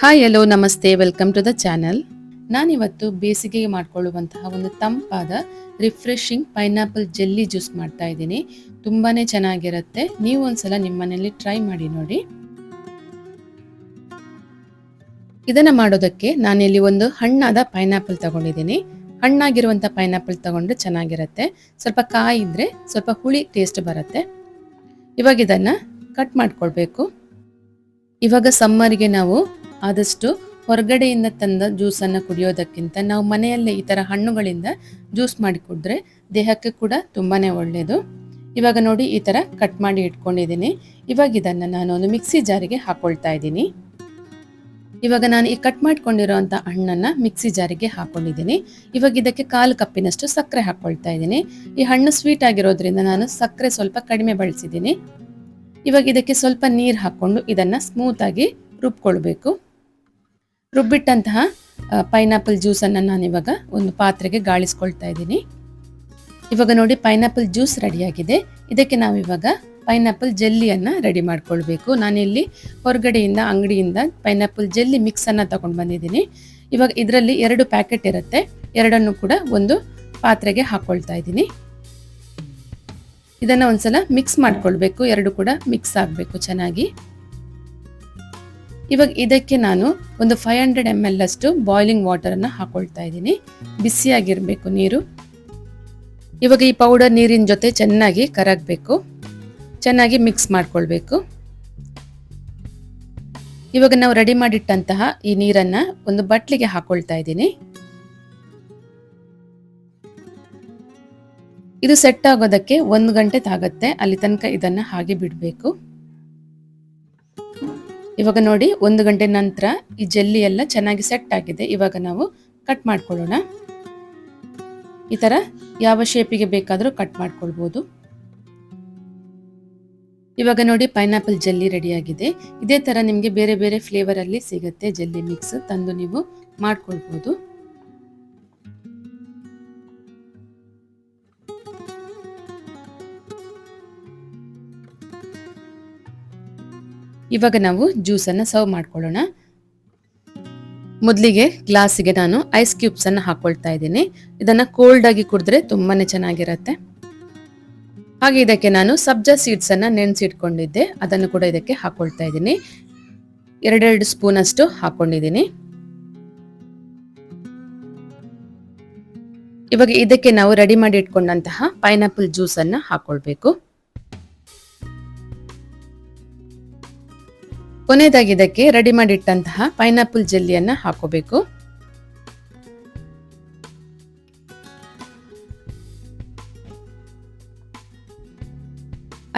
Hi hello ನಮಸ್ತೆ welcome to the channel ನಾನಿವತ್ತು ಬೇಸಿಗೆಗೆ ಮಾಡಿಕೊಳ್ಳುವಂತಹ ಒಂದು ತಂಪಾದ ರಿಫ್ರೆಶಿಂಗ್ ಪೈನಾಪಲ್ ಜೆಲ್ಲಿ ಜ್ಯೂಸ್ ಮಾಡ್ತಾ ಇದ್ದೀನಿ. ತುಂಬಾ ಚೆನ್ನಾಗಿರುತ್ತೆ. ನೀವು ಒಂದ್ಸಲ ನಿಮ್ಮ ಮನೆಯಲ್ಲಿ ಟ್ರೈ ಮಾಡಿ ನೋಡಿ. ಇದನ್ನು ಮಾಡೋದಕ್ಕೆ ನಾನಿಲ್ಲಿ ಒಂದು ಹಣ್ಣಾದ ಪೈನಾಪಲ್ ತಗೊಂಡಿದ್ದೀನಿ. ಹಣ್ಣಾಗಿರುವಂಥ ಪೈನಾಪಲ್ ತಗೊಂಡ್ರೆ ಚೆನ್ನಾಗಿರುತ್ತೆ. ಸ್ವಲ್ಪ ಕಾಯಿ ಇದ್ರೆ ಸ್ವಲ್ಪ ಹುಳಿ ಟೇಸ್ಟ್ ಬರುತ್ತೆ. ಇವಾಗ ಇದನ್ನು ಕಟ್ ಮಾಡ್ಕೊಳ್ಬೇಕು. ಇವಾಗ ಸಮ್ಮರ್ಗೆ ನಾವು ಆದಷ್ಟು ಹೊರಗಡೆಯಿಂದ ತಂದ ಜ್ಯೂಸನ್ನು ಕುಡಿಯೋದಕ್ಕಿಂತ ನಾವು ಮನೆಯಲ್ಲೇ ಈ ಥರ ಹಣ್ಣುಗಳಿಂದ ಜ್ಯೂಸ್ ಮಾಡಿ ಕುಡಿದ್ರೆ ದೇಹಕ್ಕೆ ಕೂಡ ತುಂಬಾ ಒಳ್ಳೆಯದು ಇವಾಗ ನೋಡಿ ಈ ಥರ ಕಟ್ ಮಾಡಿ ಇಟ್ಕೊಂಡಿದ್ದೀನಿ. ಇವಾಗ ಇದನ್ನು ನಾನು ಒಂದು ಮಿಕ್ಸಿ ಜಾರಿಗೆ ಹಾಕೊಳ್ತಾ ಇದ್ದೀನಿ. ಇವಾಗ ನಾನು ಈ ಕಟ್ ಮಾಡ್ಕೊಂಡಿರೋಂಥ ಹಣ್ಣನ್ನು ಮಿಕ್ಸಿ ಜಾರಿಗೆ ಹಾಕೊಂಡಿದ್ದೀನಿ. ಇವಾಗ ಇದಕ್ಕೆ ಕಾಲು ಕಪ್ಪಿನಷ್ಟು ಸಕ್ಕರೆ ಹಾಕ್ಕೊಳ್ತಾ ಇದ್ದೀನಿ. ಈ ಹಣ್ಣು ಸ್ವೀಟ್ ಆಗಿರೋದ್ರಿಂದ ನಾನು ಸಕ್ಕರೆ ಸ್ವಲ್ಪ ಕಡಿಮೆ ಬಳಸಿದ್ದೀನಿ. ಇವಾಗ ಇದಕ್ಕೆ ಸ್ವಲ್ಪ ನೀರು ಹಾಕ್ಕೊಂಡು ಇದನ್ನು ಸ್ಮೂತಾಗಿ ರುಬ್ಕೊಳ್ಬೇಕು. ರುಬ್ಬಿಟ್ಟಂತಹ ಪೈನಾಪಲ್ ಜ್ಯೂಸನ್ನು ನಾನಿವಾಗ ಒಂದು ಪಾತ್ರೆಗೆ ಗಾಳಿಸ್ಕೊಳ್ತಾ ಇದ್ದೀನಿ. ಇವಾಗ ನೋಡಿ ಪೈನಾಪಲ್ ಜ್ಯೂಸ್ ರೆಡಿಯಾಗಿದೆ. ಇದಕ್ಕೆ ನಾವಿವಾಗ ಪೈನಾಪಲ್ ಜೆಲ್ಲಿಯನ್ನು ರೆಡಿ ಮಾಡ್ಕೊಳ್ಬೇಕು. ನಾನಿಲ್ಲಿ ಹೊರಗಡೆಯಿಂದ ಅಂಗಡಿಯಿಂದ ಪೈನಾಪಲ್ ಜೆಲ್ಲಿ ಮಿಕ್ಸನ್ನು ತಗೊಂಡು ಬಂದಿದ್ದೀನಿ. ಇವಾಗ ಇದರಲ್ಲಿ ಎರಡು ಪ್ಯಾಕೆಟ್ ಇರುತ್ತೆ. ಎರಡನ್ನು ಕೂಡ ಒಂದು ಪಾತ್ರೆಗೆ ಹಾಕ್ಕೊಳ್ತಾ ಇದ್ದೀನಿ. ಇದನ್ನು ಒಂದ್ಸಲ ಮಿಕ್ಸ್ ಮಾಡ್ಕೊಳ್ಬೇಕು. ಎರಡು ಕೂಡ ಮಿಕ್ಸ್ ಆಗಬೇಕು ಚೆನ್ನಾಗಿ. ಇವಾಗ ಇದಕ್ಕೆ ನಾನು ಒಂದು ಫೈವ್ ಹಂಡ್ರೆಡ್ ಎಂ ಎಲ್ ಅಷ್ಟು ಬಾಯ್ಲಿಂಗ್ ವಾಟರನ್ನು ಹಾಕೊಳ್ತಾ ಇದ್ದೀನಿ. ಬಿಸಿಯಾಗಿರಬೇಕು ನೀರು. ಇವಾಗ ಈ ಪೌಡರ್ ನೀರಿನ ಜೊತೆ ಚೆನ್ನಾಗಿ ಕರಗಬೇಕು. ಚೆನ್ನಾಗಿ ಮಿಕ್ಸ್ ಮಾಡ್ಕೊಳ್ಬೇಕು. ಇವಾಗ ನಾವು ರೆಡಿ ಮಾಡಿಟ್ಟಂತಹ ಈ ನೀರನ್ನು ಒಂದು ಬಟ್ಲಿಗೆ ಹಾಕೊಳ್ತಾ ಇದ್ದೀನಿ. ಇದು ಸೆಟ್ ಆಗೋದಕ್ಕೆ ಒಂದು ಗಂಟೆ ತಾಗತ್ತೆ. ಅಲ್ಲಿ ತನಕ ಇದನ್ನು ಹಾಗೆ ಬಿಡಬೇಕು. ಇವಾಗ ನೋಡಿ, ಒಂದು ಗಂಟೆ ನಂತರ ಈ ಜೆಲ್ಲಿ ಎಲ್ಲ ಚೆನ್ನಾಗಿ ಸೆಟ್ ಆಗಿದೆ. ಇವಾಗ ನಾವು ಕಟ್ ಮಾಡ್ಕೊಳ್ಳೋಣ. ಈ ಥರ ಯಾವ ಶೇಪಿಗೆ ಬೇಕಾದರೂ ಕಟ್ ಮಾಡ್ಕೊಳ್ಬೋದು. ಇವಾಗ ನೋಡಿ ಪೈನಾಪಲ್ ಜೆಲ್ಲಿ ರೆಡಿಯಾಗಿದೆ ಇದೇ ಥರ ನಿಮಗೆ ಬೇರೆ ಬೇರೆ ಫ್ಲೇವರಲ್ಲಿ ಸಿಗುತ್ತೆ ಜೆಲ್ಲಿ ಮಿಕ್ಸ್ ತಂದು ನೀವು ಮಾಡ್ಕೊಳ್ಬೋದು. ಇವಾಗ ನಾವು ಜ್ಯೂಸನ್ನು ಸರ್ವ್ ಮಾಡ್ಕೊಳ್ಳೋಣ. ಮೊದಲಿಗೆ ಗ್ಲಾಸಿಗೆ ನಾನು ಐಸ್ ಕ್ಯೂಬ್ಸ್ ಹಾಕ್ಕೊಳ್ತಾ ಇದ್ದೀನಿ. ಇದನ್ನ ಕೋಲ್ಡ್ ಆಗಿ ಕುಡಿದ್ರೆ ತುಂಬಾನೇ ಚೆನ್ನಾಗಿರುತ್ತೆ. ಹಾಗೆ ಇದಕ್ಕೆ ನಾನು ಸಬ್ಜಾ ಸೀಡ್ಸನ್ನು ನೆನೆಸಿಟ್ಕೊಂಡಿದ್ದೆ. ಅದನ್ನು ಕೂಡ ಇದಕ್ಕೆ ಹಾಕ್ಕೊಳ್ತಾ ಇದ್ದೀನಿ. ಎರಡೆರಡು ಸ್ಪೂನ್ ಅಷ್ಟು ಹಾಕೊಂಡಿದ್ದೀನಿ. ಇವಾಗ ಇದಕ್ಕೆ ನಾವು ರೆಡಿ ಮಾಡಿ ಇಟ್ಕೊಂಡಂತಹ ಪೈನಾಪಲ್ ಜ್ಯೂಸನ್ನು ಅನ್ನ ಕೊನೆಯದಾಗಿ ಇದಕ್ಕೆ ರೆಡಿ ಮಾಡಿಟ್ಟಂತಹ ಪೈನಾಪಲ್ ಜೆಲ್ಲಿಯನ್ನ ಹಾಕೋಬೇಕು.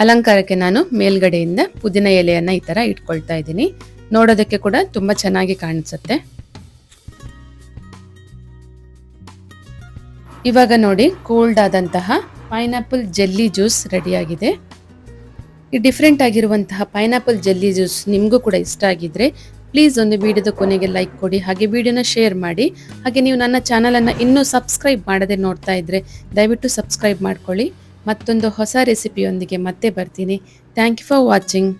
ಅಲಂಕಾರಕ್ಕೆ ನಾನು ಮೇಲ್ಗಡೆಯಿಂದ ಪುದೀನ ಎಲೆಯನ್ನ ಈ ತರ ಇಟ್ಕೊಳ್ತಾ ಇದ್ದೀನಿ. ನೋಡೋದಕ್ಕೆ ಕೂಡ ತುಂಬಾ ಚೆನ್ನಾಗಿ ಕಾಣಿಸುತ್ತೆ. ಇವಾಗ ನೋಡಿ ಕೋಲ್ಡ್ ಆದಂತಹ ಪೈನಾಪಲ್ ಜೆಲ್ಲಿ ಜ್ಯೂಸ್ ರೆಡಿಯಾಗಿದೆ ಈ ಡಿಫ್ರೆಂಟ್ ಆಗಿರುವಂತಹ ಪೈನಾಪಲ್ ಜೆಲ್ಲಿ ಜ್ಯೂಸ್ ನಿಮಗೂ ಕೂಡ ಇಷ್ಟ ಆಗಿದ್ರೆ ಪ್ಲೀಸ್ ಒಂದು ವಿಡಿಯೋದ ಕೊನೆಗೆ ಲೈಕ್ ಕೊಡಿ, ಹಾಗೆ ವಿಡಿಯೋನ ಶೇರ್ ಮಾಡಿ. ಹಾಗೆ ನೀವು ನನ್ನ ಚಾನಲನ್ನು ಇನ್ನೂ ಸಬ್ಸ್ಕ್ರೈಬ್ ಮಾಡದೆ ನೋಡ್ತಾ ಇದ್ರೆ, ದಯವಿಟ್ಟು ಸಬ್ಸ್ಕ್ರೈಬ್ ಮಾಡ್ಕೊಳ್ಳಿ. ಮತ್ತೊಂದು ಹೊಸ ರೆಸಿಪಿಯೊಂದಿಗೆ ಮತ್ತೆ ಬರ್ತೀನಿ. Thank you for watching